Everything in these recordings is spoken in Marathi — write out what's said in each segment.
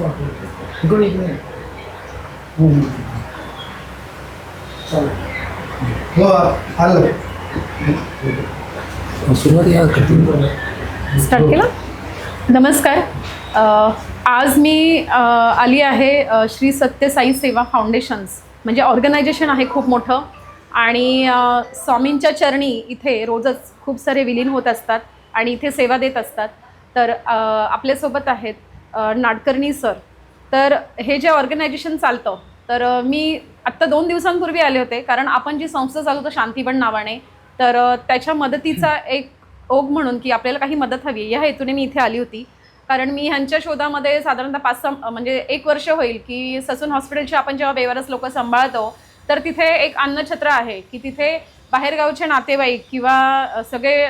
पाठवतो इकडे इकडे चालेल हो आलं सुरुवात या स्टार्ट केला? नमस्कार. आज मी आली आहे श्री सत्य साई सेवा फाउंडेशन्स. म्हणजे ऑर्गनायझेशन आहे खूप मोठं. आणि स्वामींच्या चरणी इथे रोजच खूप सारे विलीन होत असतात आणि इथे सेवा देत असतात. तर आपल्यासोबत आहेत नाडकर्णी सर. तर हे जे ऑर्गनायझेशन चालतं तर मी आत्ता दोन दिवसांपूर्वी आले होते कारण आपण जी संस्था चालवतो शांतीबन नावाने तर त्याच्या मदतीचा एक ओघ म्हणून की आपल्याला काही मदत हवी या हेतूने मी इथे आली होती. कारण मी ह्यांच्या शोधामध्ये साधारणतः पाच सहा म्हणजे एक वर्ष होईल की ससून हॉस्पिटलचे आपण जेव्हा बेवारस लोक सांभाळतो तर तिथे एक अन्नछत्र आहे की तिथे बाहेरगावचे नातेवाईक किंवा सगळे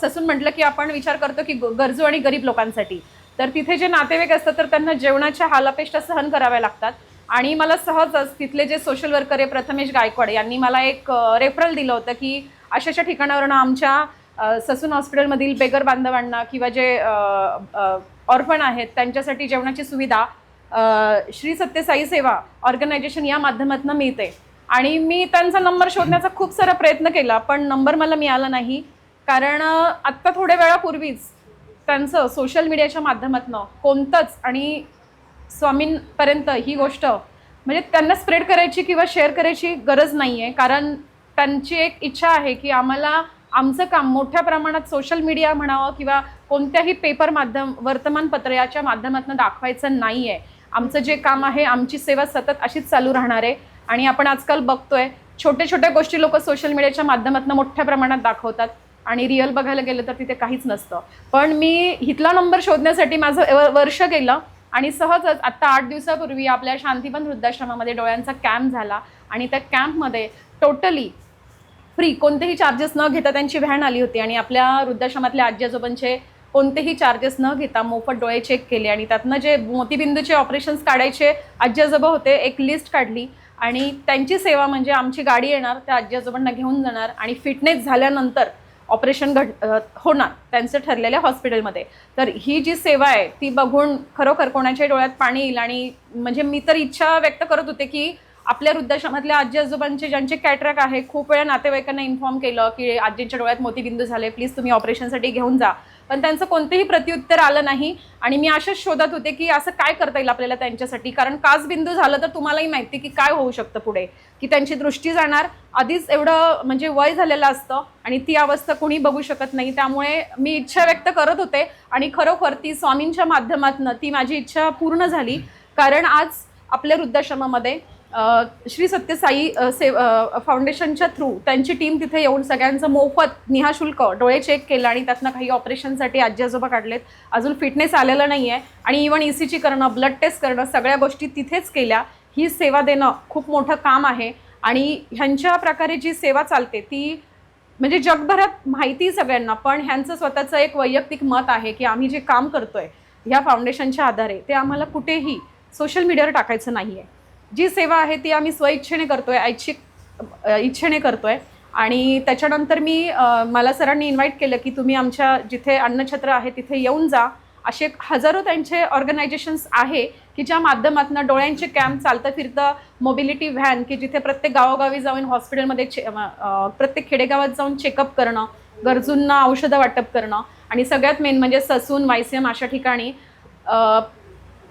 ससून म्हटलं की आपण विचार करतो की गरजू आणि गरीब लोकांसाठी. तर तिथे जे नातेवाईक असतात तर त्यांना जेवणाच्या हालापेष्टा सहन कराव्या लागतात. आणि मला सहजच तिथले जे सोशल वर्कर आहे प्रथमेश गायकवाड यांनी मला एक रेफरल दिलं होतं की अशाच्या ठिकाणावरून आमच्या ससून हॉस्पिटलमधील बेगर बांधवांना किंवा जे ऑर्फन आहेत त्यांच्यासाठी जेवणाची सुविधा श्री सत्यसाई सेवा ऑर्गनायझेशन या माध्यमातून मिळते. आणि मी त्यांचा नंबर शोधण्याचा खूप सारा प्रयत्न केला पण नंबर मला मिळाला नाही. कारण आत्ता थोड्या वेळापूर्वीच त्यांचं सोशल मीडियाच्या माध्यमातून कोणतंच आणि स्वामींपर्यंत ही गोष्ट म्हणजे त्यांना स्प्रेड करायची किंवा शेअर करायची गरज नाही आहे कारण त्यांची एक इच्छा आहे की आम्हाला आमचं काम मोठ्या प्रमाणात सोशल मीडिया म्हणावं किंवा कोणत्याही पेपर माध्यम वर्तमानपत्र याच्या माध्यमातून दाखवायचं नाही आहे आमचं जे काम आहे आमची सेवा सतत अशीच चालू राहणार आहे. आणि आपण आजकाल बघतोय छोट्या छोट्या गोष्टी लोक सोशल मीडियाच्या माध्यमातून मोठ्या प्रमाणात दाखवतात. आणि रिअल बघायला गेलं तर तिथे काहीच नसतं. पण मी इथला नंबर शोधण्यासाठी माझं वर्ष गेलं आणि सहजच आत्ता आठ दिवसापूर्वी आपल्या शांतीबन वृद्धाश्रमामध्ये डोळ्यांचा कॅम्प झाला आणि त्या कॅम्पमध्ये टोटली फ्री कोणतेही चार्जेस न घेता त्यांची व्हॅन आली होती आणि आपल्या वृद्धाश्रमातल्या आजी आजोबांचे कोणतेही चार्जेस न घेता मोफत डोळे चेक केले आणि त्यातनं जे मोतीबिंदूचे ऑपरेशन्स काढायचे आजी आजोबा होते एक लिस्ट काढली आणि त्यांची सेवा म्हणजे आमची गाडी येणार त्या आजी आजोबांना घेऊन जाणार आणि फिटनेस झाल्यानंतर ऑपरेशन घड होणार त्यांचं ठरलेल्या हॉस्पिटलमध्ये. तर ही जी सेवा आहे ती बघून खरोखर कोणाच्या डोळ्यात पाणी येईल आणि म्हणजे मी तर इच्छा व्यक्त करत होते की आपल्या वृद्धाश्रमातल्या आजी आजोबांचे ज्यांचे कॅटरॅक आहे खूप वेळा नातेवाईकांना इन्फॉर्म केलं की आजींच्या डोळ्यात मोतीबिंदू झाले प्लीज तुम्ही ऑपरेशनसाठी घेऊन जा. पण त्यांचं कोणतेही प्रत्युत्तर आलं नाही. आणि मी अशाच शोधत होते की असं काय करता येईल आपल्याला त्यांच्यासाठी? कारण काचबिंदू झालं तर तुम्हालाही माहिती की काय होऊ शकतं पुढे. की त्यांची दृष्टी जाणार. आधीच एवढं म्हणजे वय झालेलं असतं आणि ती अवस्था कोणी बघू शकत नाही. त्यामुळे मी इच्छा व्यक्त करत होते. आणि खरोखर ती स्वामींच्या माध्यमातून ती माझी इच्छा पूर्ण झाली. कारण आज आपल्या वृद्धाश्रमामध्ये श्री सत्यसाई से फाउंडेशनच्या थ्रू त्यांची टीम तिथे येऊन सगळ्यांचं मोफत निहाशुल्क डोळे चेक केलं आणि त्यातनं काही ऑपरेशनसाठी आजी आजोबा काढलेत. अजून फिटनेस आलेलं नाही आहे आणि इवन ई सी जी करणं ब्लड टेस्ट करणं सगळ्या गोष्टी तिथेच केल्या. ही सेवा देणं खूप मोठं काम आहे. आणि ह्यांच्या प्रकारे जी सेवा चालते ती म्हणजे जगभरात माहिती सगळ्यांना पण ह्यांचं स्वतःचं एक वैयक्तिक मत आहे की आम्ही जे काम करतोय ह्या फाउंडेशनच्या आधारे ते आम्हाला कुठेही सोशल मीडियावर टाकायचं नाही आहे जी सेवा आहे ती आम्ही स्वइच्छेने करतोय ऐच्छिक इच्छेने करतोय. आणि त्याच्यानंतर मी मला सरांनी इन्व्हाइट केलं की तुम्ही आमच्या जिथे अन्नछत्र आहे तिथे येऊन जा. असे हजारो त्यांचे ऑर्गनायझेशन्स आहे की ज्या माध्यमातून डोळ्यांचे कॅम्प चालतं फिरतं मोबिलिटी व्हॅन की जिथे प्रत्येक गावोगावी जाऊन हॉस्पिटलमध्ये चे प्रत्येक खेडेगावात जाऊन चेकअप करणं गरजूंना औषधं वाटप करणं. आणि सगळ्यात मेन म्हणजे ससून वायसीएम अशा ठिकाणी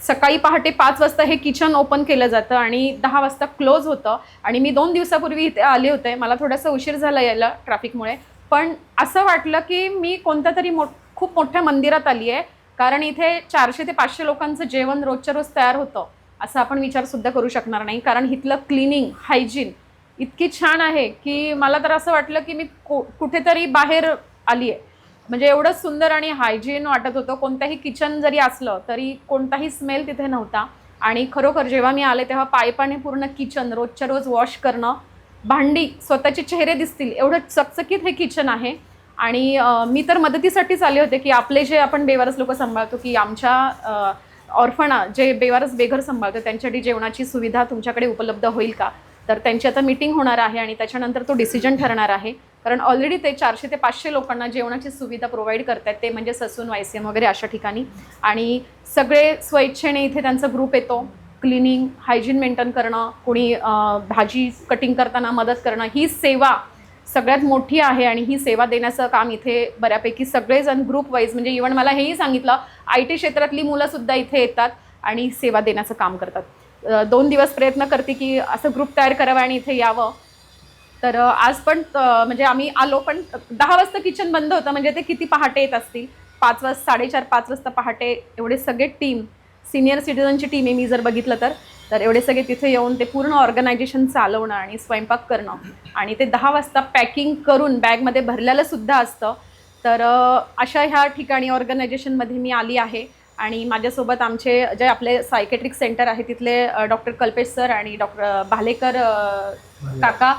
सकाळी पहाटे पाच वाजता हे किचन ओपन केलं जातं आणि दहा वाजता क्लोज होतं. आणि मी दोन दिवसापूर्वी इथे आले होते. मला थोडासा उशीर झाला यायला ट्रॅफिकमुळे. पण असं वाटलं की मी कोणत्या तरी मो खूप मोठ्या मंदिरात आली आहे. कारण इथे चारशे ते पाचशे लोकांचं जेवण रोजच्या रोज तयार होतं. असं आपण विचारसुद्धा करू शकणार नाही. कारण इथलं क्लिनिंग हायजीन इतकी छान आहे की मला तर असं वाटलं की मी को कुठेतरी बाहेर आली आहे. म्हणजे एवढं सुंदर आणि हायजीन वाटत होतं. कोणतंही किचन जरी असलं तरी कोणताही स्मेल तिथे नव्हता. आणि खरोखर जेव्हा मी आले तेव्हा पायपाने पूर्ण किचन रोजच्या रोज वॉश करणं. भांडी स्वतःचे चेहरे दिसतील एवढं चकचकीत हे किचन आहे. आणि मी तर मदतीसाठीच आले होते की आपले जे आपण बेवारस लोक सांभाळतो की आमच्या ऑर्फणा जे बेवारस बेघर सांभाळतो त्यांच्यासाठी जेवणाची सुविधा तुमच्याकडे उपलब्ध होईल का? तर त्यांची आता मीटिंग होणार आहे आणि त्याच्यानंतर तो डिसिजन ठरणार आहे. कारण ऑलरेडी ते चारशे ते पाचशे लोकांना जेवणाची सुविधा प्रोव्हाइड करतात ते म्हणजे ससून वाय सी एम वगैरे अशा ठिकाणी. आणि सगळे स्वइच्छेने इथे त्यांचा ग्रुप येतो. क्लिनिंग हायजीन मेंटेन करणं कोणी भाजी कटिंग करताना मदत करणं ही सेवा सगळ्यात मोठी आहे आणि ही सेवा देण्याचं काम इथे बऱ्यापैकी सगळेजण ग्रुप वाईज म्हणजे इव्हन मला हेही सांगितलं आय टी क्षेत्रातली मुलंसुद्धा इथे येतात आणि सेवा देण्याचं काम करतात. दोन दिवस प्रयत्न करते की असं ग्रुप तयार करावं आणि इथे यावं. तर आज पण म्हणजे आम्ही आलो पण दहा वाजता किचन बंद होतं. म्हणजे ते किती पहाटे येत असतील? पाच वाजता साडेचार पाच वाजता पहाटे एवढे सगळे टीम सिनियर सिटीजनची टीम आहे मी जर बघितलं तर. तर एवढे सगळे तिथे येऊन ते पूर्ण ऑर्गनायझेशन चालवणं आणि स्वयंपाक करणं. आणि ते दहा वाजता पॅकिंग करून बॅगमध्ये भरलेलं सुद्धा असतं. तर अशा ह्या ठिकाणी ऑर्गनायझेशनमध्ये मी आली आहे. आणि माझ्यासोबत आमचे जे आपले सायकेट्रिक सेंटर आहे तिथले डॉक्टर कल्पेश सर आणि डॉक्टर भालेकर काका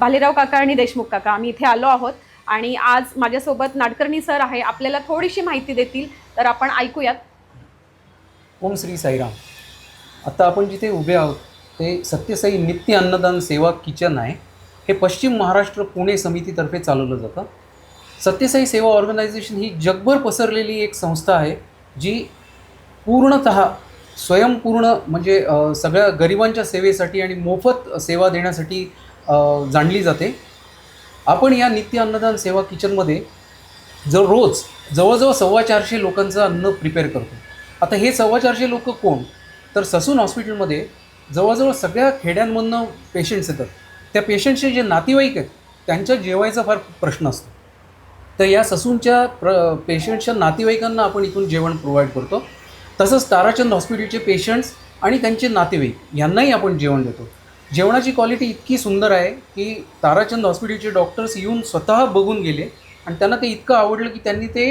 भालेराव काका आणि देशमुख काका. आम्ही इथे आलो आहोत आणि आज माझ्यासोबत नाडकर्णी सर आहे. आपल्याला थोडीशी माहिती देतील तर आपण ऐकूयात. ओम श्री साईराम. आता आपण जिथे उभे आहोत ते सत्यसाई नित्य अन्नदान सेवा किचन आहे. हे पश्चिम महाराष्ट्र पुणे समितीतर्फे चालवलं जातं. सत्यसाई सेवा ऑर्गनायझेशन ही जगभर पसरलेली एक संस्था आहे जी पूर्णत स्वयंपूर्ण म्हणजे सगळ्या गरिबांच्या सेवेसाठी आणि मोफत सेवा देण्यासाठी जाणली जाते. आपण या नित्य अन्नदान सेवा किचनमध्ये जर रोज जवळजवळ सव्वा चारशे लोकांचं अन्न प्रिपेअर करतो. आता हे सव्वा चारशे लोक कोण? तर ससून हॉस्पिटलमध्ये जवळजवळ सगळ्या खेड्यांमधनं पेशंट्स येतात. त्या पेशंटचे जे नातेवाईक आहेत त्यांच्या जेवायचा फार प्रश्न असतो. तर या ससूनच्या प्र पेशंटच्या नातेवाईकांना आपण इथून जेवण प्रोव्हाइड करतो. तसंच ताराचंद हॉस्पिटलचे पेशंट्स आणि त्यांचे नातेवाईक यांनाही आपण जेवण देतो. जेवणाची क्वालिटी इतकी सुंदर आहे की ताराचंद हॉस्पिटलचे डॉक्टर्स येऊन स्वतः बघून गेले आणि त्यांना ते इतकं आवडलं की त्यांनी ते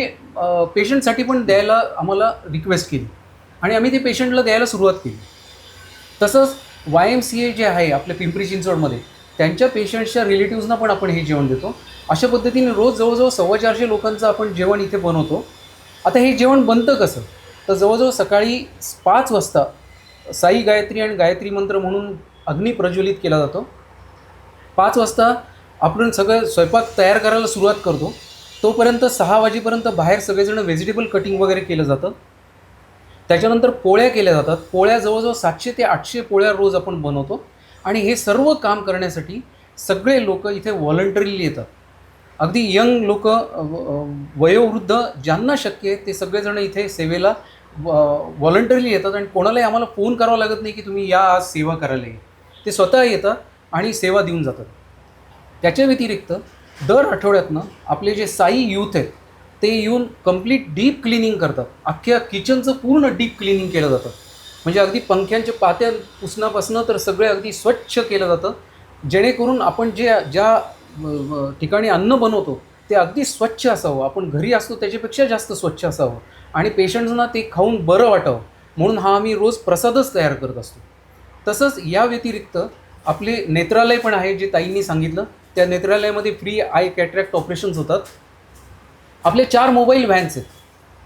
पेशंटसाठी पण द्यायला आम्हाला रिक्वेस्ट केली. आणि आम्ही ते पेशंटला द्यायला सुरुवात केली. तसंच वाय एम सी ए जे आहे आपल्या पिंपरी चिंचवडमध्ये त्यांच्या पेशंट्सच्या रिलेटिव्सना पण आपण हे जेवण देतो. अशा पद्धतीने रोज जवळजवळ सव्वा चारशे लोकांचं आपण जेवण इथे बनवतो. आता हे जेवण बनतं कसं? तर जवळजवळ सकाळी पाच वाजता साई गायत्री आणि गायत्री मंत्र म्हणून अग्नी प्रज्वलित केला जातो. पाच वाजता आपण सगळं स्वयंपाक तयार करायला सुरुवात करतो. तोपर्यंत सहा वाजेपर्यंत बाहेर सगळेजण व्हेजिटेबल कटिंग वगैरे केलं जातं. त्याच्यानंतर पोळ्या केल्या जातात. पोळ्या जवळजवळ सातशे ते आठशे पोळ्या रोज आपण बनवतो. आणि हे सर्व काम करण्यासाठी सगळे लोक इथे व्हॉलंटरीली येतात. अगदी यंग लोक वयोवृद्ध ज्यांना शक्य आहे ते सगळेजण इथे सेवेला व्हॉलंटरीली येतात आणि कोणालाही आम्हाला फोन करावा लागत नाही की तुम्ही या आज सेवा करायला ये. ते स्वतः येतात आणि सेवा देऊन जातात. त्याच्या व्यतिरिक्त दर आठवड्यातनं आपले जे साई यूथ आहेत ते येऊन कंप्लीट डीप क्लिनिंग करतात. अख्ख्या किचनचं पूर्ण डीप क्लिनिंग केलं जातं. म्हणजे अगदी पंख्यांच्या पात्या पुसण्यापासनं तर सगळे अगदी स्वच्छ केलं जातं. जेणेकरून आपण जे ज्या ठिकाणी अन्न बनवतो ते अगदी स्वच्छ असावं. आपण घरी असतो त्याच्यापेक्षा जास्त स्वच्छ असावं. आणि पेशंट्सना ते खाऊन बरं वाटावं. म्हणून हा आम्ही रोज प्रसादच तयार करत असतो. तसंच या व्यतिरिक्त आपले नेत्रालय पण आहे जे ताईंनी सांगितलं. त्या नेत्रालयामध्ये फ्री आय कॅट्रॅक्ट ऑपरेशन्स होतात. आपले चार मोबाईल व्हॅन्स आहेत.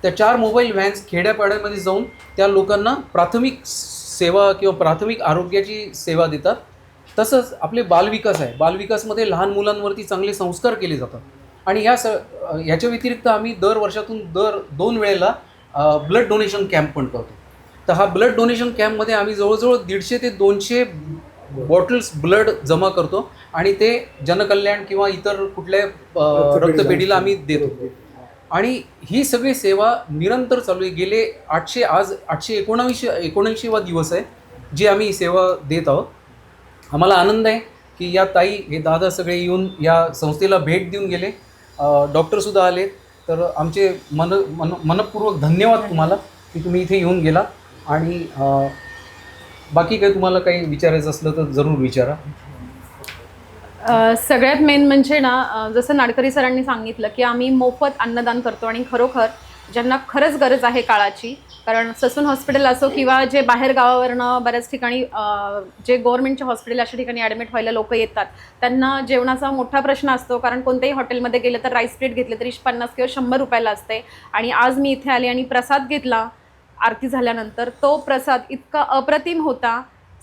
त्या चार मोबाईल व्हॅन्स खेड्यापाड्यामध्ये जाऊन त्या लोकांना प्राथमिक सेवा किंवा प्राथमिक आरोग्याची सेवा देतात. तसंच आपले बालविकास आहे. बालविकासमध्ये लहान मुलांवरती चांगले संस्कार केले जातात. आणि या स ह्याच्या व्यतिरिक्त आम्ही दर वर्षातून दर दोन वेळेला ब्लड डोनेशन कॅम्प पण करतो. तर हा ब्लड डोनेशन कॅम्पमध्ये आम्ही जवळजवळ दीडशे ते दोनशे बॉटल्स ब्लड जमा करतो आणि ते जनकल्याण किंवा इतर कुठल्या रक्तपेढीला आम्ही देतो. आणि ही सगळी सेवा निरंतर चालू आहे. गेले आठशे आज आठशे एकोणावीसशे एकोणऐंशीवा दिवस आहे जी आम्ही ही सेवा देत आहोत. आम्हाला आनंद आहे की या ताई हे दादा सगळे येऊन या संस्थेला भेट देऊन गेले. डॉक्टरसुद्धा आले. तर आमचे मन मन मनपूर्वक धन्यवाद तुम्हाला की तुम्ही इथे येऊन गेला. आणि बाकी काही तुम्हाला काही विचारायचं असलं तर जरूर विचारा. सगळ्यात मेन म्हणजे ना जसं नाडकरी सरांनी सांगितलं की आम्ही मोफत अन्नदान करतो आणि खरोखर ज्यांना खरंच गरज आहे काळाची कारण ससून हॉस्पिटल असो किंवा जे बाहेर गावावरनं बऱ्याच ठिकाणी जे गव्हर्नमेंटचे हॉस्पिटल अशा ठिकाणी ॲडमिट व्हायला लोक येतात त्यांना जेवणाचा मोठा प्रश्न असतो कारण कोणत्याही हॉटेलमध्ये गेलं तर राईस प्लेट घेतले तरी पन्नास किंवा शंभर रुपयाला असते. आणि आज मी इथे आले आणि प्रसाद घेतला आरती झाल्यानंतर तो प्रसाद इतका अप्रतिम होता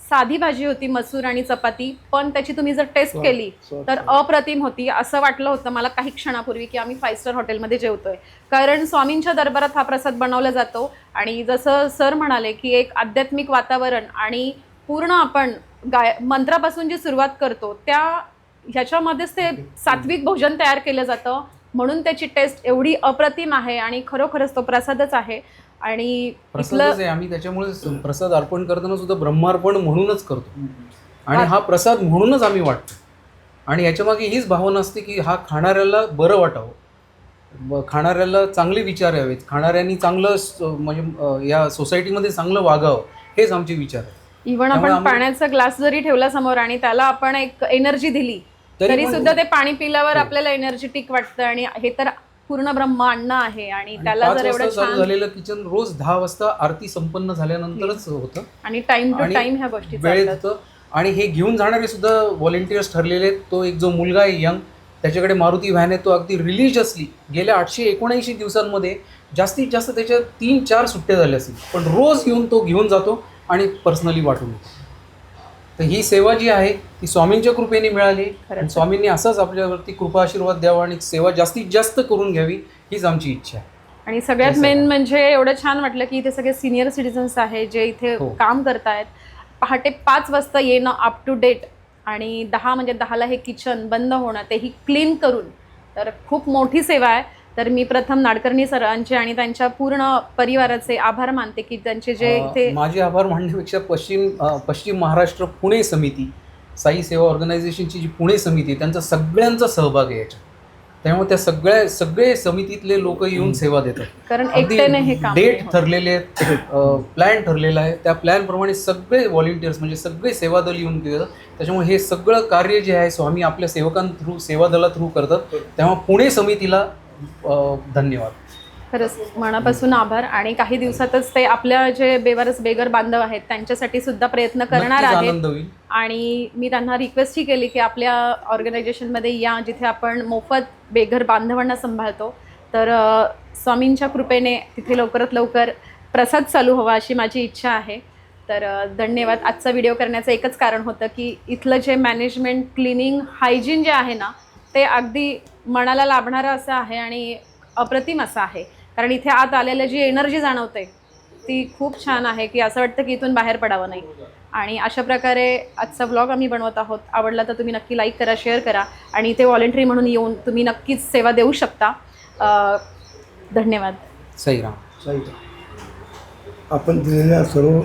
साधी भाजी होती मसूर आणि चपाती पण त्याची तुम्ही जर टेस्ट केली तर अप्रतिम होती. असं वाटलं होतं मला काही क्षणापूर्वी की आम्ही फाईव्ह स्टार हॉटेलमध्ये जेवतोय. कारण स्वामींच्या दरबारात हा प्रसाद बनवला जातो आणि जसं सर म्हणाले की एक आध्यात्मिक वातावरण आणि पूर्ण आपण गाय मंत्रापासून जी सुरुवात करतो त्या ह्याच्यामध्येच ते सात्विक भोजन तयार केलं जातं. म्हणून त्याची टेस्ट एवढी अप्रतिम आहे आणि खरोखरच तो प्रसादच आहे. आणि प्रसादच आहे आम्ही त्याच्यामुळे प्रसाद अर्पण करताना सुद्धा ब्रह्मार्पण म्हणूनच करतो. आणि हा. प्रसाद म्हणूनच आम्ही वाटतो. आणि याच्यामागे हीच भावना असते की हा खाणाऱ्याला बरं वाटावं. खाणाऱ्याला चांगले विचार यावेत. खाणाऱ्यांनी चांगलं म्हणजे या सोसायटीमध्ये चांगलं वागावं हेच आमचे विचार आहेत. इव्हन आपण पाण्याचा ग्लास जरी ठेवला समोर आणि त्याला आपण एक एनर्जी दिली तरी सुद्धा ते पाणी पिल्यावर हो. आपल्याला एनर्जेटिक वाटतं आणि हे तर पूर्ण ब्रह्म अन्न आहे आणि त्याला जर एवढं छान झालेलं किचन रोज दहा वाजता आरती संपन्न झाल्यानंतरच होतं. आणि टाइम टू टाइम ह्या गोष्टी वेळेत होतं. आणि हे घेऊन जाणारे सुद्धा व्हॉलेंटियर्स ठरलेले तो एक जो मुलगा आहे यंग त्याच्याकडे मारुती व्हॅन आहे. तो अगदी रिलिजियसली गेल्या आठशे एकोणऐंशी दिवसांमध्ये जास्तीत जास्त त्याच्या तीन चार सुट्ट्या झाल्या असतील पण रोज येऊन तो घेऊन जातो आणि पर्सनली वाटून येतो तर ही सेवा जी आहे ती स्वामींच्या कृपेने मिळाली. आणि स्वामींनी असंच आपल्यावरती कृपा आशीर्वाद द्यावा आणि सेवा जास्तीत जास्त करून घ्यावी हीच आमची इच्छा आहे आणि सगळ्यात मेन. म्हणजे एवढं छान वाटलं की इथे सगळे सिनियर सिटीजन्स आहे जे इथे हो. काम करतायत पहाटे पाच वाजता येणं अप टू डेट आणि दहा म्हणजे दहाला हे किचन बंद होणं तेही क्लीन करून तर खूप मोठी सेवा आहे तर मी प्रथम नाडकर्णी सरांचे आणि त्यांच्या पूर्ण परिवाराचे आभार मानते की त्यांचे जे इथे माझे आभार मानण्यापेक्षा पश्चिम पश्चिम महाराष्ट्र पुणे समिती साई सेवा ऑर्गनायझेशनची जी पुणे समिती आहे त्यांचा सगळ्यांचा सहभाग आहे याच्यात. त्यामुळे त्या सगळ्या सगळे समितीतले लोक येऊन सेवा देतात. कारण एकट्याने हे डेट. ठरलेले आहेत प्लॅन ठरलेला आहे. त्या प्लॅनप्रमाणे सगळे व्हॉलेंटियर्स म्हणजे सगळे सेवादल येऊन देतात त्याच्यामुळे हे सगळं कार्य जे आहे स्वामी आपल्या सेवकां थ्रू सेवादला थ्रू करतात. तेव्हा पुणे समितीला धन्यवाद. खरंच मनापासून आभार आणि काही दिवसातच ते आपल्या जे बेवारस बेगर बांधव आहेत त्यांच्यासाठी सुद्धा प्रयत्न करणार नक्कीच आहेत. आनंद होईल. आणि मी त्यांना रिक्वेस्टही केली की आपल्या ऑर्गनायझेशनमध्ये या जिथे आपण मोफत बेघर बांधवांना सांभाळतो तर अ, स्वामींच्या कृपेने तिथे लवकरात लवकर प्रसाद चालू हवा अशी माझी इच्छा आहे. तर अ, धन्यवाद. आजचा व्हिडिओ करण्याचं एकच कारण होतं की इथलं जे मॅनेजमेंट क्लिनिंग हायजीन जे आहे ना ते अगदी मनाला लाभणारं असं आहे आणि अप्रतिम असं आहे. कारण इथे आत आलेलं जी एनर्जी जाणवते ती खूप छान आहे की असं वाटतं की इथून बाहेर पडावं नाही. आणि अशा प्रकारे आजचा व्लॉग आम्ही बनवत आहोत. आवडला तर तुम्ही नक्की लाईक करा शेअर करा आणि इथे व्हॉलेंटरी म्हणून येऊन तुम्ही नक्कीच सेवा देऊ शकता. अं, धन्यवाद. सईराम साईट आपण दिलेल्या सर्व